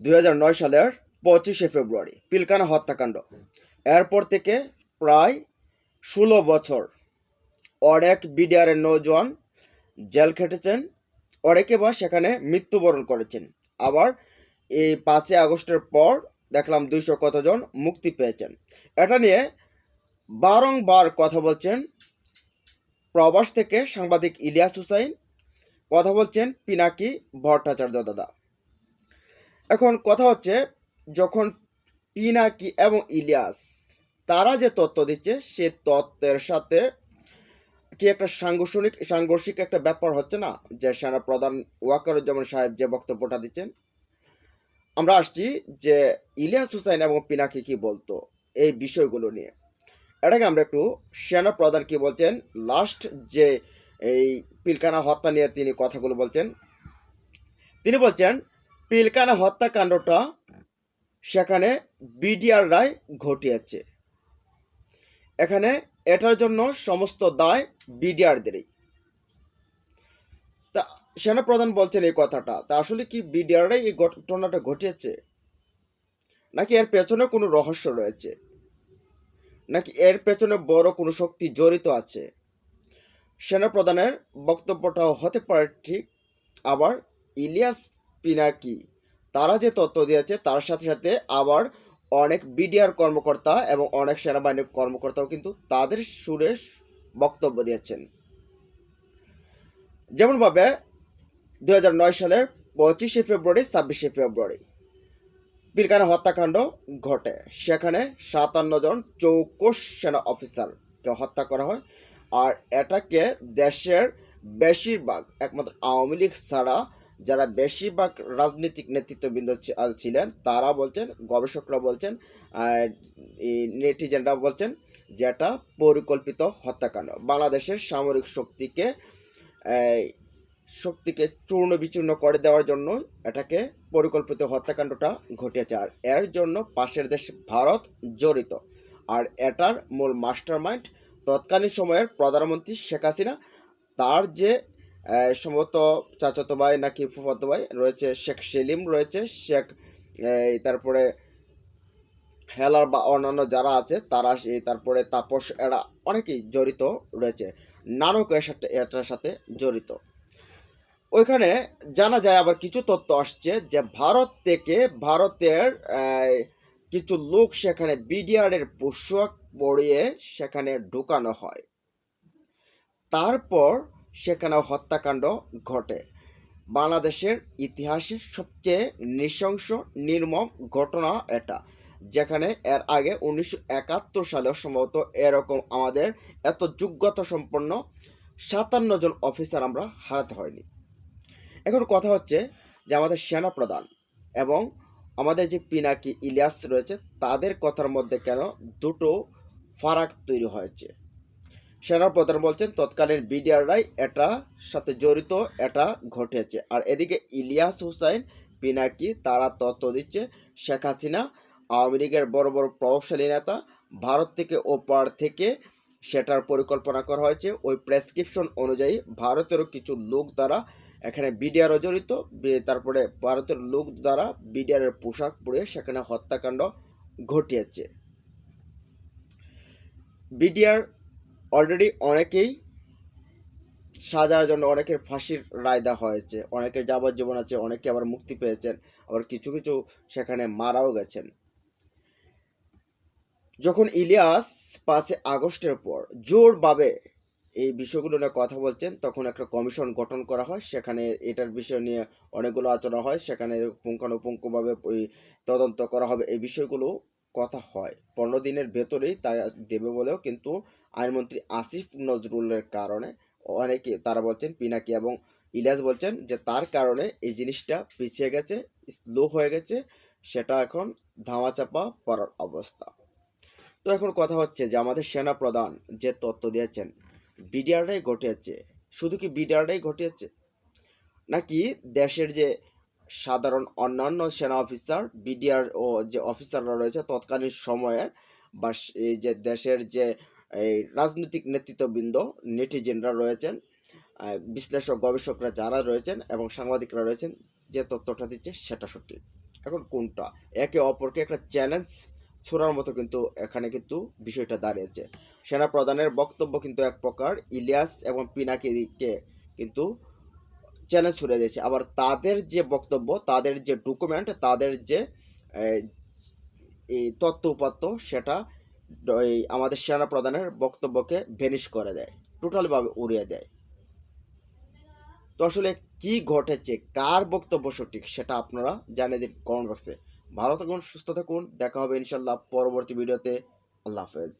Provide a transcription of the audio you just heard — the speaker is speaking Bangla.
দু হাজার নয় সালের পঁচিশে ফেব্রুয়ারি, পিলকানা হত্যাকাণ্ড। এরপর থেকে প্রায় ষোলো বছর অনেক বিডিআরের নৌজওয়ান জেল খেটেছেন অনেকে বা সেখানে মৃত্যুবরণ করেছেন। আবার এই পাঁচই আগস্টের পর দেখলাম দুইশো কতজন মুক্তি পেয়েছেন। এটা নিয়ে বারংবার কথা বলছেন প্রবাস থেকে সাংবাদিক ইলিয়াস হুসাইন, কথা বলছেন পিনাকি ভট্টাচার্য দাদা। এখন কথা হচ্ছে, যখন পিনাকি এবং ইলিয়াস, তারা যে তত্ত্ব দিচ্ছে, সে তত্ত্বের সাথে কি একটা সাংগঠনিক সাংঘর্ষিক একটা ব্যাপার হচ্ছে না? যে সেনা প্রধান ওয়াকারুজ্জামান সাহেব যে বক্তব্যটা দিচ্ছেন, আমরা আসছি যে ইলিয়াস হুসাইন এবং পিনাকি কি বলতো এই বিষয়গুলো নিয়ে। এটাকে আমরা একটু সেনা প্রধান কি বলছেন লাস্ট যে এই পিলকানা হত্যা নিয়ে তিনি কথাগুলো বলছেন, তিনি বলছেন পিলকানা হত্যাকাণ্ডটা সেখানে বিডিআর রায় ঘটিয়েছে। এখানে এটার জন্য সমস্ত দায় বিডিআরদেরই। তা সেনাপ্রধান বলছেন এই কথাটা, তা আসলে কি বিডিআররাই এই ঘটনাটা ঘটিয়েছে? নাকি এর পেছনে কোনো রহস্য রয়েছে? নাকি এর পেছনে বড় কোনো শক্তি জড়িত আছে? সেনাপ্রধানের বক্তব্যটাও হতে পারে ঠিক, আবার ইলিয়াস পিনাকি। তারা যে তথ্য দিয়েছে, তার সাথে সাথে আবার অনেক বিডিআর কর্মকর্তা এবং অনেক সেনাবাহিনীর কর্মকর্তাও কিন্তু তাদের সুরে বক্তব্য দিয়েছেন। যেমনভাবে দু হাজার নয় সালের পঁচিশে ফেব্রুয়ারি, ছাব্বিশে ফেব্রুয়ারি পিলকানা হত্যাকাণ্ড ঘটে। সেখানে সাতান্ন জন চৌকস সেনা অফিসারকে হত্যা করা হয় আর এটাকে দেশের বেশিরভাগ, একমাত্র আওয়ামী লীগ ছাড়া যারা বেশিরভাগ রাজনৈতিক নেতৃত্ববৃন্দ ছিলেন, তারা বলছেন, গবেষকরা বলছেন নেটিজেনরা বলছেন যে এটা পরিকল্পিত হত্যাকাণ্ড। বাংলাদেশের সামরিক শক্তিকে শক্তিকে চূর্ণ বিচূর্ণ করে দেওয়ার জন্য এটাকে পরিকল্পিত হত্যাকাণ্ডটা ঘটিয়েছে। আর এর জন্য পাশের দেশ ভারত জড়িত। আর এটার মূল মাস্টার মাইন্ড তৎকালীন সময়ের প্রধানমন্ত্রী শেখ হাসিনা, তার যে সম্ভবত চাচাতো ভাই নাকি ফুফাতো ভাই, রয়েছে শেখ সেলিম, রয়েছে শেখ তারপরে হেলার বা অন্যান্য যারা আছে, তারা তারপরে তাপস এরা অনেকেই জড়িত রয়েছে। নানক সাথে, এটার সাথে জড়িত। ওইখানে জানা যায় আবার কিছু তথ্য আসছে যে ভারত থেকে ভারতের কিছু লোক সেখানে বিডিআর এর পোশাক পরিয়ে সেখানে ঢুকানো হয়। তারপর সেখানে হত্যাকাণ্ড ঘটে। বাংলাদেশের ইতিহাসে সবচেয়ে নৃশংস, নির্মম ঘটনা এটা, যেখানে এর আগে উনিশশো একাত্তর সালে সম্ভবত এরকম আমাদের এত যোগ্যতা সম্পন্ন সাতান্ন জন অফিসার আমরা হারাতে হয়নি। এখন কথা হচ্ছে যে আমাদের সেনা প্রধান এবং আমাদের যে পিনাকি ইলিয়াস রয়েছে, তাদের কথার মধ্যে কেন দুটো ফারাক তৈরি হয়েছে? সেনা প্রধান বলছেন, তৎকালীন বিডিআররাই এটা সাথে জড়িত, এটা ঘটেছে। আর এদিকে ইলিয়াস হুসাইন, পিনাকি, তারা তথ্য দিচ্ছে, শেখ হাসিনা, আওয়ামী লীগের বড় বড় প্রভাবশালী নেতা, ভারত থেকে ওপার থেকে সেটার পরিকল্পনা করা হয়েছে। ওই প্রেসক্রিপশন অনুযায়ী ভারতেরও কিছু লোক দ্বারা এখানে বিডিআরও জড়িত তারপরে ভারতের লোক দ্বারা বিডিআরের পোশাক পরে সেখানে হত্যাকাণ্ড ঘটিয়েছে। বিডিআর অলরেডি অনেকেই সাজার জন্য অনেকের ফাঁসির রায় দেওয়া হয়েছে, অনেকের যাবজ্জীবন আছে, অনেকে আবার মুক্তি পেয়েছেন, আবার কিছু কিছু সেখানে মারাও গেছেন। যখন ইলিয়াস পাঁচে আগস্টের পর জোরভাবে এই বিষয়গুলো নিয়ে কথা বলছেন, তখন একটা কমিশন গঠন করা হয়, সেখানে এটার বিষয় নিয়ে অনেকগুলো আলোচনা হয়, সেখানে পুঙ্খানুপুঙ্খভাবে তদন্ত করা হবে। এই বিষয়গুলো কথা হয়। পনেরো দিনের ভেতরেই তা দেবে বলেও কিন্তু আইনমন্ত্রী আসিফ নজরুলের কারণে অনেকে তারা বলছেন, পিনাকি এবং ইলিয়াস বলছেন যে তার কারণে এই জিনিসটা পিছিয়ে গেছে, স্লো হয়ে গেছে, সেটা এখন ধামাচাপা পড়ার অবস্থা। তো এখন কথা হচ্ছে যে আমাদের সেনা প্রধান যে তথ্য দিয়েছেন বিডিআরটাই ঘটিয়েছে। শুধু কি বিডিআরটাই ঘটিয়েছে? নাকি দেশের যে সাধারণ অন্যান্য সেনা অফিসার, বিডিআর ও যে অফিসাররা রয়েছে, তৎকালীন সময়ের বা এই যে দেশের যে, এই রাজনৈতিক নেতৃত্ববৃন্দ, নেটিজেনরা রয়েছেন বিশ্লেষক, গবেষকরা যারা রয়েছেন এবং সাংবাদিকরা রয়েছেন, যে তথ্যটা দিচ্ছে সেটা সত্যি। এখন কোনটা? একে অপরকে একটা চ্যালেঞ্জ ছোড়ার মতো কিন্তু এখানে কিন্তু বিষয়টা দাঁড়িয়েছে। সেনা প্রধানের বক্তব্য কিন্তু এক প্রকার, ইলিয়াস এবং পিনাকিকে কিন্তু চ্যালেঞ্জ ছুড়ে দিয়েছে আবার তাদের যে বক্তব্য, তাদের যে ডকুমেন্ট তাদের যে তত্ত্ব উপাত্ত সেটা আমাদের সেনা প্রধানের বক্তব্যকে ভেনিশ করে দেয় টোটালভাবে উড়িয়ে দেয়। তো আসলে কি ঘটেছে, কার বক্তব্য সঠিক, সেটা আপনারা জানিয়ে দিন কমেন্ট বক্সে ভালো থাকুন, সুস্থ থাকুন, দেখা হবে ইনশাল্লাহ পরবর্তী ভিডিওতে আল্লাহ হাফেজ।